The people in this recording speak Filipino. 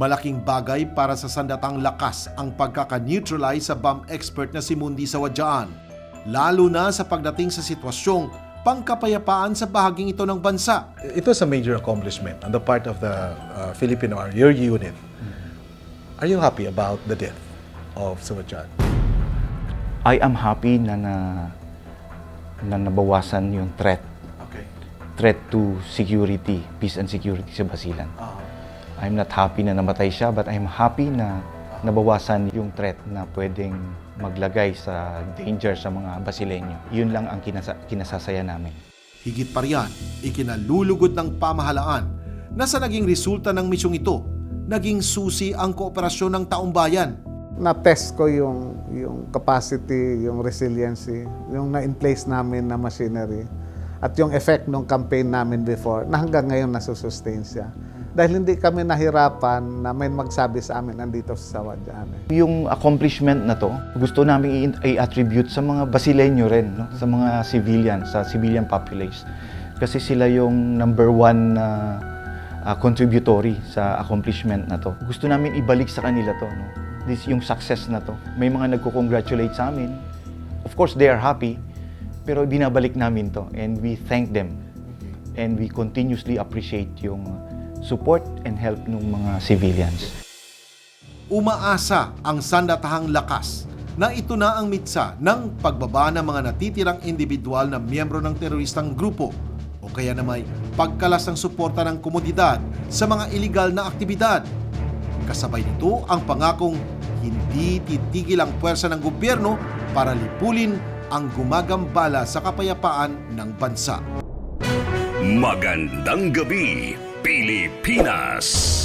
Malaking bagay para sa sandatang lakas ang pagkaka-neutralize sa bomb expert na si Mundi Sawadyaan, lalo na sa pagdating sa sitwasyong pangkapayapaan sa bahaging ito ng bansa. It was a major accomplishment on the part of the uh, Filipino Army, your unit. Are you happy about the death of Sawatyan? I am happy na na, na nabawasan yung threat Okay. threat to security, peace and security sa Basilan. I'm not happy na namatay siya, but I'm happy na nabawasan yung threat na pwedeng maglagay sa danger sa mga Basileño. Yun lang ang kinasa- kinasasaya namin. Higit pa riyan, ikinalulugod ng pamahalaan na sa naging resulta ng misyong ito, naging susi ang kooperasyon ng taong bayan. na-test ko yung, yung capacity, yung resiliency, yung na-in place namin na machinery, at yung effect ng campaign namin before, na hanggang ngayon nasusustain siya. Dahil hindi kami nahirapan na may magsabi sa amin nandito sa Sawadyan. Eh. Yung accomplishment na to, gusto namin i-attribute sa mga Basileño rin, no? sa mga civilian, sa civilian populace. Kasi sila yung number one na ah, contributory sa accomplishment na to. Gusto namin ibalik sa kanila to, no? This yung success na to. May mga nagko-congratulate sa amin. Of course, they are happy, pero binabalik namin to and we thank them. And we continuously appreciate yung support and help ng mga civilians. Umaasa ang sandatahang lakas na ito na ang mitsa ng pagbaba ng mga natitirang individual na miyembro ng teroristang grupo o kaya na may pagkalas ng suporta ng komunidad sa mga iligal na aktibidad. Kasabay nito ang pangakong hindi titigil ang puwersa ng gobyerno para lipulin ang gumagambala sa kapayapaan ng bansa. Magandang gabi, Pilipinas!